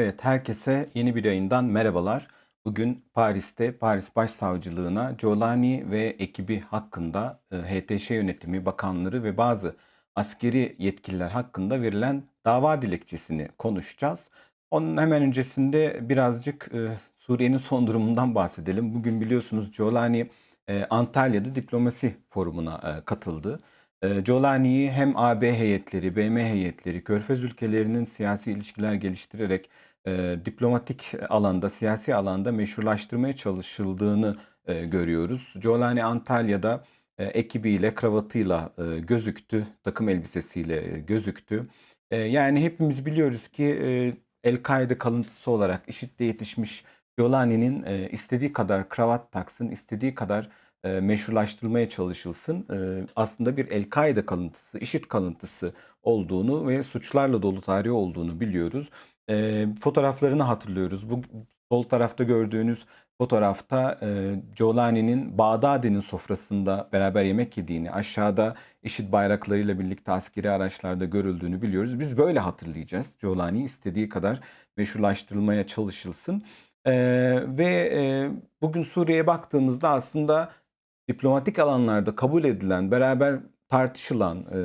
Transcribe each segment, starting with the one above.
Evet, herkese yeni bir yayından merhabalar. Bugün Paris'te Paris Başsavcılığına Giuliani ve ekibi hakkında e, HTŞ yönetimi, bakanları ve bazı askeri yetkililer hakkında verilen dava dilekçesini konuşacağız. Onun hemen öncesinde birazcık e, Suriye'nin son durumundan bahsedelim. Bugün biliyorsunuz Giuliani e, Antalya'da diplomasi forumuna katıldı. Giuliani'yi hem AB heyetleri, BM heyetleri, Körfez ülkelerinin siyasi ilişkiler geliştirerek e, diplomatik alanda, siyasi alanda meşrulaştırmaya çalışıldığını e, görüyoruz. Giuliani Antalya'da e, ekibiyle, kravatıyla e, gözüktü, takım elbisesiyle e, gözüktü. E, yani hepimiz biliyoruz ki e, El-Kaide kalıntısı olarak IŞİD'de yetişmiş Giuliani'nin e, istediği kadar kravat taksın, istediği kadar e, meşrulaştırılmaya çalışılsın. E, aslında bir El-Kaide kalıntısı, IŞİD kalıntısı olduğunu ve suçlarla dolu tarihi olduğunu biliyoruz. E, fotoğraflarını hatırlıyoruz. Bu sol tarafta gördüğünüz fotoğrafta e, Giuliani'nin Bağdadi'nin sofrasında beraber yemek yediğini, aşağıda IŞİD bayraklarıyla birlikte askeri araçlarda görüldüğünü biliyoruz. Biz böyle hatırlayacağız. Giuliani istediği kadar meşrulaştırılmaya çalışılsın. E, ve e, bugün Suriye'ye baktığımızda aslında diplomatik alanlarda kabul edilen, beraber tartışılan e,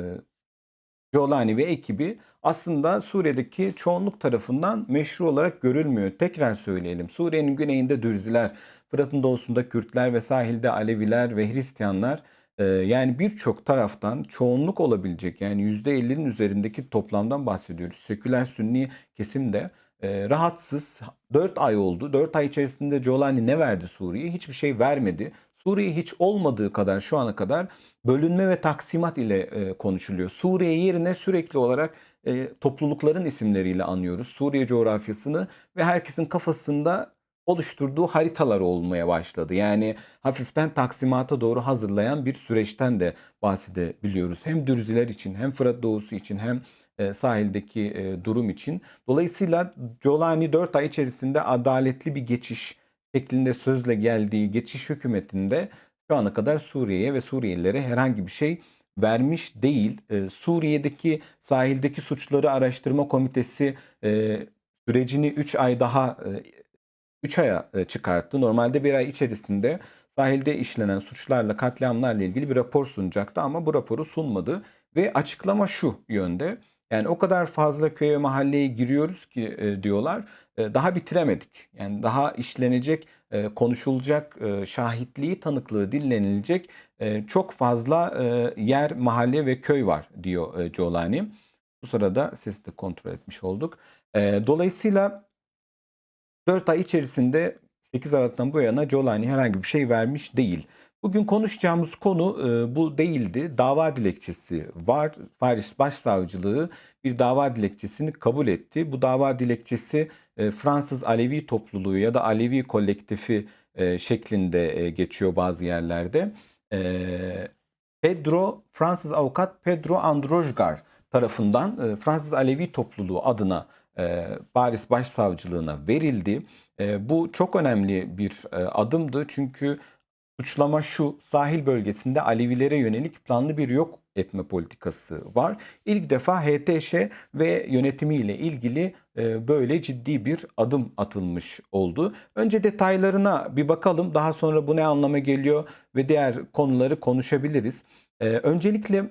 Giuliani ve ekibi aslında Suriye'deki çoğunluk tarafından meşru olarak görülmüyor. Tekrar söyleyelim. Suriye'nin güneyinde Dürziler, Fırat'ın doğusunda Kürtler ve sahilde Aleviler ve Hristiyanlar e, yani birçok taraftan çoğunluk olabilecek yani %50'nin üzerindeki toplamdan bahsediyoruz. Seküler Sünni kesim de e, rahatsız. 4 ay oldu. 4 ay içerisinde Giuliani ne verdi Suriye'ye? Hiçbir şey vermedi. Suriye hiç olmadığı kadar şu ana kadar bölünme ve taksimat ile e, konuşuluyor. Suriye yerine sürekli olarak e, toplulukların isimleriyle anıyoruz. Suriye coğrafyasını ve herkesin kafasında oluşturduğu haritalar olmaya başladı. Yani hafiften taksimata doğru hazırlayan bir süreçten de bahsedebiliyoruz. Hem Dürziler için hem Fırat Doğusu için hem e, sahildeki e, durum için. Dolayısıyla Giuliani 4 ay içerisinde adaletli bir geçiş şeklinde sözle geldiği geçiş hükümetinde şu ana kadar Suriye'ye ve Suriyelilere herhangi bir şey vermiş değil. E, Suriye'deki sahildeki suçları araştırma komitesi e, sürecini 3 ay daha e, 3 aya e, çıkarttı. Normalde bir ay içerisinde sahilde işlenen suçlarla katliamlarla ilgili bir rapor sunacaktı ama bu raporu sunmadı ve açıklama şu yönde. Yani o kadar fazla köye mahalleye giriyoruz ki e, diyorlar. E, daha bitiremedik. Yani daha işlenecek, e, konuşulacak, e, şahitliği, tanıklığı dinlenilecek çok fazla e, yer, mahalle ve köy var diyor e, Giuliani. Bu sırada sesi de kontrol etmiş olduk. E, dolayısıyla 4 ay içerisinde 8 Aralık'tan bu yana Giuliani herhangi bir şey vermiş değil. Bugün konuşacağımız konu e, bu değildi. Dava dilekçesi var. Paris Başsavcılığı bir dava dilekçesini kabul etti. Bu dava dilekçesi e, Fransız Alevi topluluğu ya da Alevi kolektifi e, şeklinde e, geçiyor bazı yerlerde. E, Pedro, Fransız avukat Pedro Androjgar tarafından e, Fransız Alevi topluluğu adına e, Paris Başsavcılığına verildi. E, bu çok önemli bir e, adımdı çünkü Suçlama şu, sahil bölgesinde Alevilere yönelik planlı bir yok etme politikası var. İlk defa HTŞ ve yönetimiyle ilgili e, böyle ciddi bir adım atılmış oldu. Önce detaylarına bir bakalım. Daha sonra bu ne anlama geliyor ve diğer konuları konuşabiliriz. E, öncelikle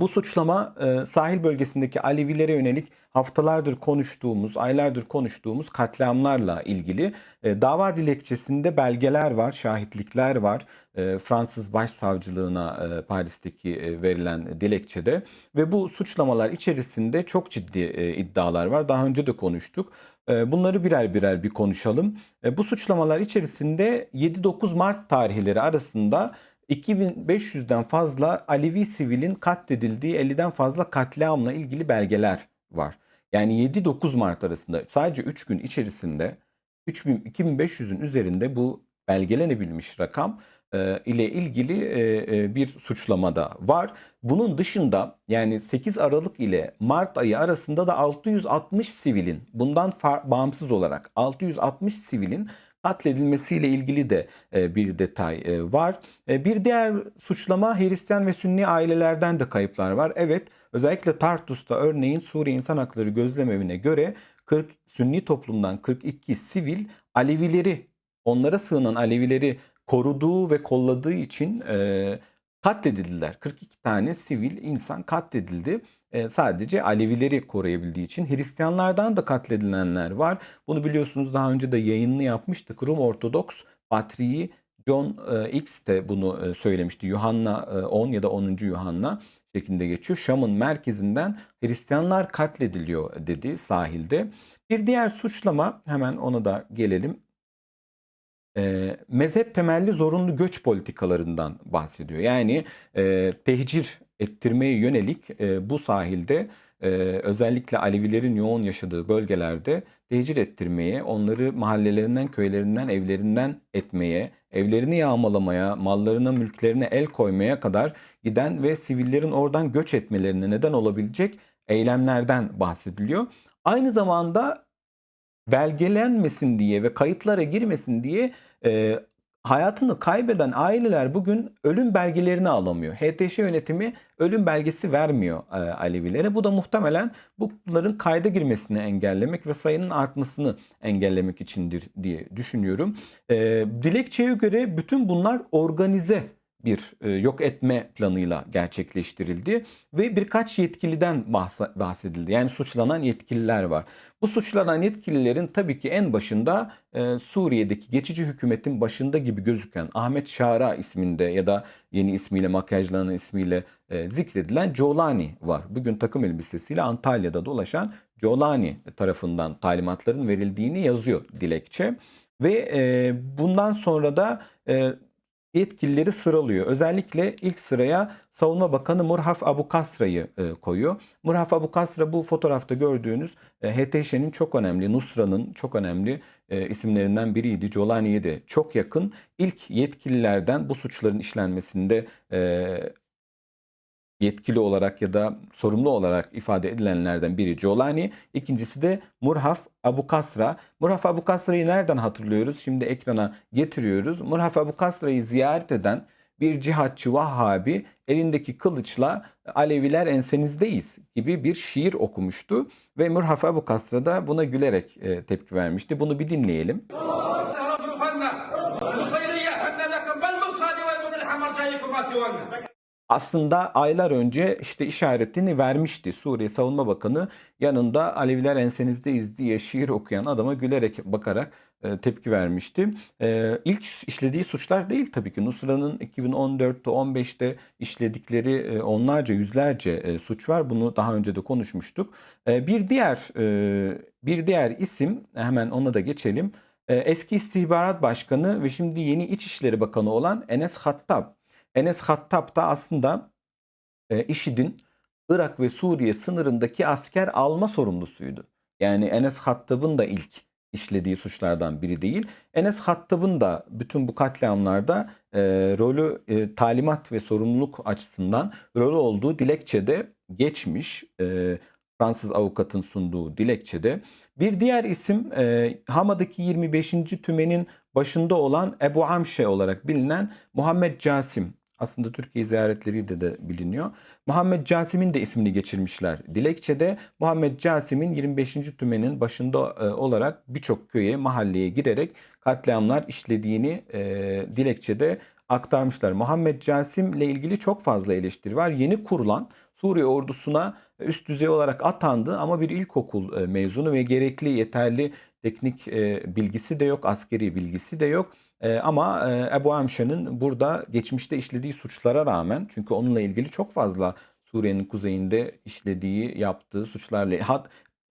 bu suçlama e, sahil bölgesindeki Alevilere yönelik haftalardır konuştuğumuz, aylardır konuştuğumuz katliamlarla ilgili e, dava dilekçesinde belgeler var, şahitlikler var. E, Fransız Başsavcılığına Paris'teki verilen dilekçede ve bu suçlamalar içerisinde çok ciddi iddialar var. Daha önce de konuştuk. Bunları birer birer bir konuşalım. Bu suçlamalar içerisinde 7-9 Mart tarihleri arasında 2500'den fazla Alevi sivilin katledildiği 50'den fazla katliamla ilgili belgeler var. Yani 7-9 Mart arasında sadece 3 gün içerisinde 3000, 2500'ün üzerinde bu belgelenebilmiş rakam e, ile ilgili e, e, bir suçlamada var. Bunun dışında yani 8 Aralık ile Mart ayı arasında da 660 sivilin bundan bağımsız olarak 660 sivilin katledilmesiyle ilgili de e, bir detay e, var. E, bir diğer suçlama Hristiyan ve Sünni ailelerden de kayıplar var. Evet özellikle Tartus'ta örneğin Suriye İnsan Hakları Gözlem Evi'ne göre 40 Sünni toplumdan 42 sivil Alevileri, onlara sığınan Alevileri koruduğu ve kolladığı için katledildiler. 42 tane sivil insan katledildi. E, sadece Alevileri koruyabildiği için Hristiyanlardan da katledilenler var. Bunu biliyorsunuz daha önce de yayınını yapmıştık. Rum Ortodoks Patriği John e, X de bunu e, söylemişti. Yuhanna e, 10 ya da 10. Yuhanna şeklinde geçiyor. Şam'ın merkezinden Hristiyanlar katlediliyor dedi sahilde. Bir diğer suçlama hemen ona da gelelim. E, mezhep temelli zorunlu göç politikalarından bahsediyor. Yani e, tehcir ettirmeye yönelik e, bu sahilde e, özellikle Alevilerin yoğun yaşadığı bölgelerde tehcir ettirmeye, onları mahallelerinden, köylerinden, evlerinden etmeye, evlerini yağmalamaya, mallarına, mülklerine el koymaya kadar giden ve sivillerin oradan göç etmelerine neden olabilecek eylemlerden bahsediliyor. Aynı zamanda belgelenmesin diye ve kayıtlara girmesin diye e, hayatını kaybeden aileler bugün ölüm belgelerini alamıyor. HTŞ yönetimi ölüm belgesi vermiyor e, Alevilere. Bu da muhtemelen bunların kayda girmesini engellemek ve sayının artmasını engellemek içindir diye düşünüyorum. E, dilekçeye göre bütün bunlar organize bir e, yok etme planıyla gerçekleştirildi ve birkaç yetkiliden bahsedildi. Yani suçlanan yetkililer var. Bu suçlanan yetkililerin tabii ki en başında e, Suriye'deki geçici hükümetin başında gibi gözüken Ahmet Şara isminde ya da yeni ismiyle makyajlanan ismiyle e, zikredilen Colani var. Bugün takım elbisesiyle Antalya'da dolaşan Colani tarafından talimatların verildiğini yazıyor dilekçe. Ve bundan sonra da yetkilileri sıralıyor. Özellikle ilk sıraya Savunma Bakanı Murhaf Abu Kasra'yı e, koyuyor. Murhaf Abu Kasra bu fotoğrafta gördüğünüz e, HTŞ'nin çok önemli, Nusra'nın çok önemli e, isimlerinden biriydi. Colani'ye de çok yakın. İlk yetkililerden bu suçların işlenmesinde e, yetkili olarak ya da sorumlu olarak ifade edilenlerden biri Colani. İkincisi de Murhaf Abu Kasra. Murhaf Abu Kasra'yı nereden hatırlıyoruz? Şimdi ekrana getiriyoruz. Murhaf Abu Kasra'yı ziyaret eden bir cihatçı Vahhabi elindeki kılıçla Aleviler ensenizdeyiz gibi bir şiir okumuştu. Ve Murhaf Abu Kasra da buna gülerek e, tepki vermişti. Bunu bir dinleyelim aslında aylar önce işte işaretini vermişti. Suriye Savunma Bakanı yanında Aleviler ensenizdeyiz diye şiir okuyan adama gülerek bakarak e, tepki vermişti. E, ilk işlediği suçlar değil tabii ki. Nusra'nın 2014'te 15'te işledikleri e, onlarca yüzlerce suç var. Bunu daha önce de konuşmuştuk. Bir diğer bir diğer isim hemen ona da geçelim. Eski İstihbarat Başkanı ve şimdi yeni İçişleri Bakanı olan Enes Hattab Enes Hattab da aslında e, IŞİD'in Irak ve Suriye sınırındaki asker alma sorumlusuydu. Yani Enes Hattab'ın da ilk işlediği suçlardan biri değil. Enes Hattab'ın da bütün bu katliamlarda e, rolü e, talimat ve sorumluluk açısından rolü olduğu dilekçede geçmiş. E, Fransız avukatın sunduğu dilekçede. Bir diğer isim e, Hama'daki 25. tümenin başında olan Ebu Amşe olarak bilinen Muhammed Casim. Aslında Türkiye ziyaretleriyle de biliniyor. Muhammed Casim'in de ismini geçirmişler. Dilekçede Muhammed Casim'in 25. tümenin başında e, olarak birçok köye, mahalleye girerek katliamlar işlediğini e, dilekçede aktarmışlar. Muhammed Casim ile ilgili çok fazla eleştiri var. Yeni kurulan Suriye ordusuna üst düzey olarak atandı ama bir ilkokul e, mezunu ve gerekli yeterli teknik e, bilgisi de yok, askeri bilgisi de yok. E, ama e, Ebu Amşa'nın burada geçmişte işlediği suçlara rağmen çünkü onunla ilgili çok fazla Suriye'nin kuzeyinde işlediği, yaptığı suçlarla hat,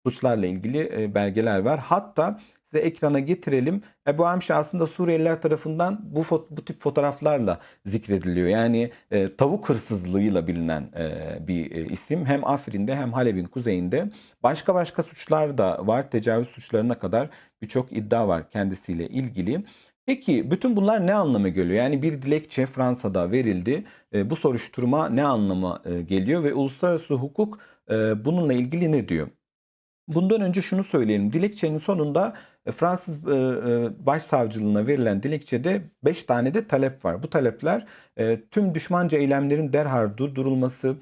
suçlarla ilgili e, belgeler var. Hatta size ekrana getirelim. Ebu Amşa aslında Suriyeliler tarafından bu bu tip fotoğraflarla zikrediliyor. Yani e, tavuk hırsızlığıyla bilinen e, bir e, isim. Hem Afrin'de hem Halep'in kuzeyinde. Başka başka suçlar da var. Tecavüz suçlarına kadar birçok iddia var kendisiyle ilgili. Peki bütün bunlar ne anlama geliyor? Yani bir dilekçe Fransa'da verildi. E, bu soruşturma ne anlama e, geliyor ve uluslararası hukuk e, bununla ilgili ne diyor? Bundan önce şunu söyleyelim. Dilekçenin sonunda Fransız Başsavcılığına verilen dilekçede 5 tane de talep var. Bu talepler tüm düşmanca eylemlerin derhal durdurulması,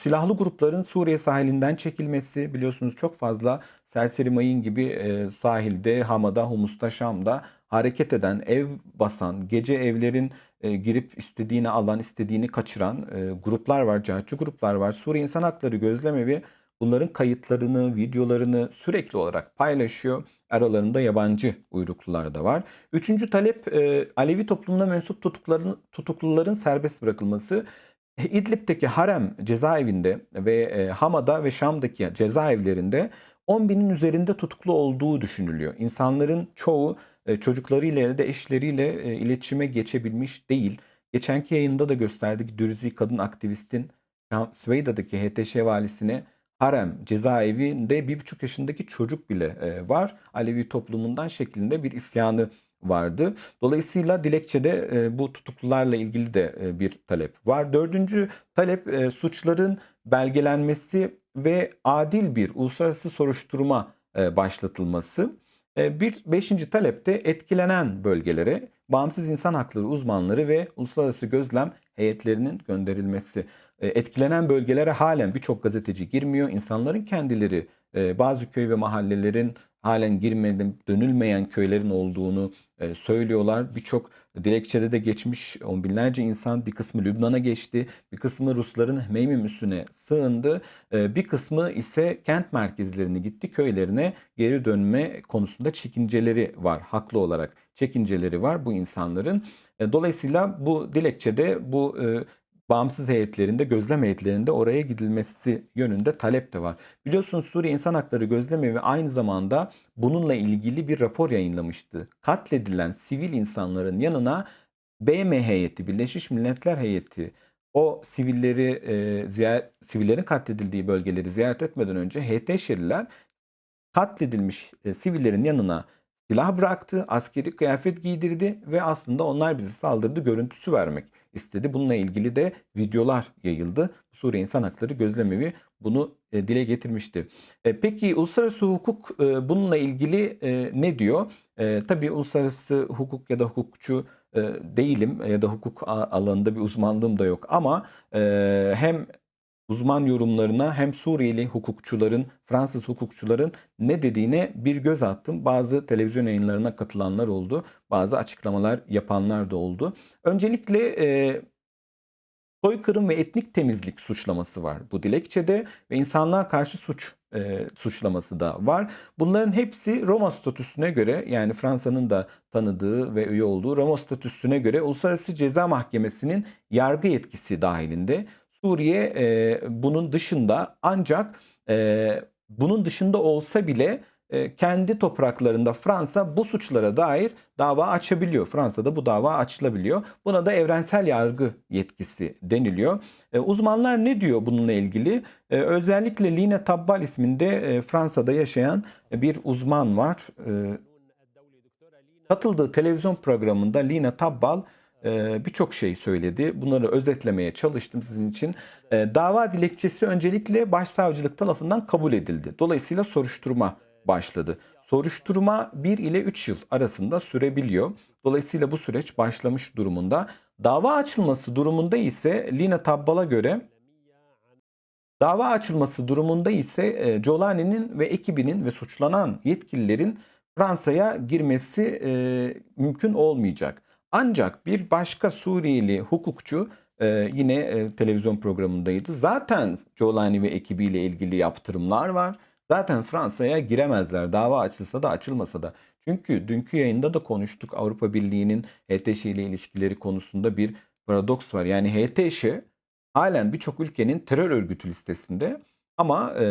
silahlı grupların Suriye sahilinden çekilmesi biliyorsunuz çok fazla serseri mayın gibi sahilde, Hama'da, Humus'ta, Şam'da hareket eden, ev basan, gece evlerin e, girip istediğini alan, istediğini kaçıran e, gruplar var, cihatçı gruplar var. Suriye İnsan Hakları Gözlemevi bunların kayıtlarını, videolarını sürekli olarak paylaşıyor. Aralarında yabancı uyruklular da var. Üçüncü talep e, Alevi toplumuna mensup tutukların, tutukluların serbest bırakılması. İdlib'deki Harem cezaevinde ve e, Hama'da ve Şam'daki cezaevlerinde 10 binin üzerinde tutuklu olduğu düşünülüyor. İnsanların çoğu çocuklarıyla ya da eşleriyle e, iletişime geçebilmiş değil. Geçenki yayında da gösterdik Dürzi kadın aktivistin Süveyda'daki HTŞ valisine Harem cezaevinde bir buçuk yaşındaki çocuk bile e, var. Alevi toplumundan şeklinde bir isyanı vardı. Dolayısıyla dilekçede e, bu tutuklularla ilgili de e, bir talep var. Dördüncü talep e, suçların belgelenmesi ve adil bir uluslararası soruşturma e, başlatılması. E, Bir beşinci talep de etkilenen bölgelere bağımsız insan hakları uzmanları ve uluslararası gözlem heyetlerinin gönderilmesi. E, Etkilenen bölgelere halen birçok gazeteci girmiyor. İnsanların kendileri e, bazı köy ve mahallelerin halen girmeden dönülmeyen köylerin olduğunu e, söylüyorlar. Birçok dilekçede de geçmiş on binlerce insan bir kısmı Lübnan'a geçti. Bir kısmı Rusların Meymim üssüne sığındı. Bir kısmı ise kent merkezlerine gitti. Köylerine geri dönme konusunda çekinceleri var. Haklı olarak çekinceleri var bu insanların. Dolayısıyla bu dilekçede bu bağımsız heyetlerinde, gözlem heyetlerinde oraya gidilmesi yönünde talep de var. Biliyorsunuz Suriye İnsan Hakları Gözlemevi aynı zamanda bununla ilgili bir rapor yayınlamıştı. Katledilen sivil insanların yanına BM heyeti, Birleşmiş Milletler heyeti o sivilleri e, ziyaret, sivillerin katledildiği bölgeleri ziyaret etmeden önce HTŞ'liler katledilmiş e, sivillerin yanına silah bıraktı, askeri kıyafet giydirdi ve aslında onlar bize saldırdı görüntüsü vermek istedi. Bununla ilgili de videolar yayıldı. Suriye İnsan Hakları Gözlemevi bunu e, dile getirmişti. E, peki uluslararası hukuk e, bununla ilgili ne diyor? Tabii uluslararası hukuk ya da hukukçu değilim ya da hukuk alanında bir uzmanlığım da yok ama hem uzman yorumlarına hem Suriyeli hukukçuların, Fransız hukukçuların ne dediğine bir göz attım. Bazı televizyon yayınlarına katılanlar oldu. Bazı açıklamalar yapanlar da oldu. Öncelikle e, soykırım ve etnik temizlik suçlaması var bu dilekçede ve insanlığa karşı suç e, suçlaması da var. Bunların hepsi Roma statüsüne göre yani Fransa'nın da tanıdığı ve üye olduğu Roma statüsüne göre Uluslararası Ceza Mahkemesi'nin yargı yetkisi dahilinde. Suriye e, bunun dışında ancak e, bunun dışında olsa bile e, kendi topraklarında Fransa bu suçlara dair dava açabiliyor. Fransa'da bu dava açılabiliyor. Buna da evrensel yargı yetkisi deniliyor. E, uzmanlar ne diyor bununla ilgili? E, özellikle Lina Tabbal isminde e, Fransa'da yaşayan bir uzman var. E, katıldığı televizyon programında Lina Tabbal birçok şey söyledi. Bunları özetlemeye çalıştım sizin için. E, dava dilekçesi öncelikle başsavcılık tarafından kabul edildi. Dolayısıyla soruşturma başladı. Soruşturma 1 ile 3 yıl arasında sürebiliyor. Dolayısıyla bu süreç başlamış durumunda. Dava açılması durumunda ise Lina Tabbal'a göre Dava açılması durumunda ise e, Jolani'nin ve ekibinin ve suçlanan yetkililerin Fransa'ya girmesi e, mümkün olmayacak. Ancak bir başka Suriyeli hukukçu e, yine e, televizyon programındaydı. Zaten Jolani ve ekibiyle ilgili yaptırımlar var. Zaten Fransa'ya giremezler. Dava açılsa da açılmasa da. Çünkü dünkü yayında da konuştuk Avrupa Birliği'nin HTŞ ile ilişkileri konusunda bir paradoks var. Yani HTŞ halen birçok ülkenin terör örgütü listesinde ama e,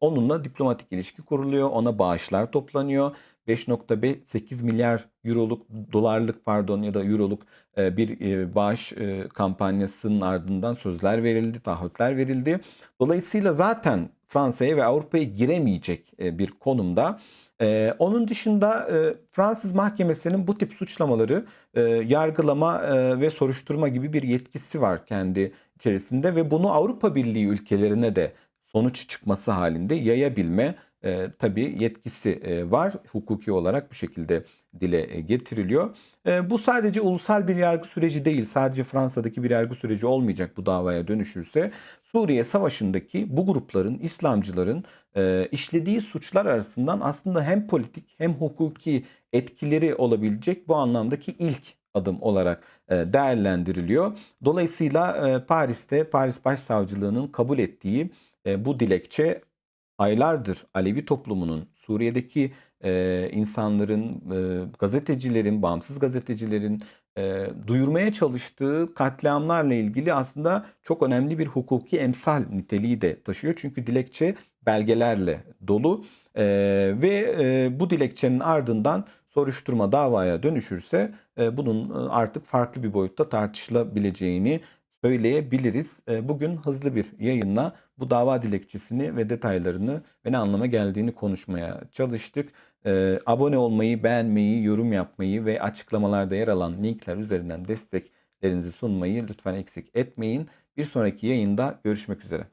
onunla diplomatik ilişki kuruluyor, ona bağışlar toplanıyor. 5.8 milyar euroluk, dolarlık pardon ya da euroluk e, bir e, bağış e, kampanyasının ardından sözler verildi, taahhütler verildi. Dolayısıyla zaten Fransa'ya ve Avrupa'ya giremeyecek bir konumda. Onun dışında Fransız mahkemesinin bu tip suçlamaları yargılama ve soruşturma gibi bir yetkisi var kendi içerisinde ve bunu Avrupa Birliği ülkelerine de sonuç çıkması halinde yayabilme e, tabii yetkisi e, var. Hukuki olarak bu şekilde dile e, getiriliyor. E, bu sadece ulusal bir yargı süreci değil. Sadece Fransa'daki bir yargı süreci olmayacak bu davaya dönüşürse. Suriye Savaşı'ndaki bu grupların, İslamcıların e, işlediği suçlar arasından aslında hem politik hem hukuki etkileri olabilecek bu anlamdaki ilk adım olarak e, değerlendiriliyor. Dolayısıyla e, Paris'te Paris Başsavcılığı'nın kabul ettiği bu dilekçe aylardır Alevi toplumunun Suriye'deki e, insanların, e, gazetecilerin, bağımsız gazetecilerin e, duyurmaya çalıştığı katliamlarla ilgili aslında çok önemli bir hukuki emsal niteliği de taşıyor. Çünkü dilekçe belgelerle dolu E, ve e, bu dilekçenin ardından soruşturma davaya dönüşürse e, bunun e, artık farklı bir boyutta tartışılabileceğini söyleyebiliriz. E, Bugün hızlı bir yayınla bu dava dilekçesini ve detaylarını ve ne anlama geldiğini konuşmaya çalıştık. E, abone olmayı, beğenmeyi, yorum yapmayı ve açıklamalarda yer alan linkler üzerinden desteklerinizi sunmayı lütfen eksik etmeyin. Bir sonraki yayında görüşmek üzere.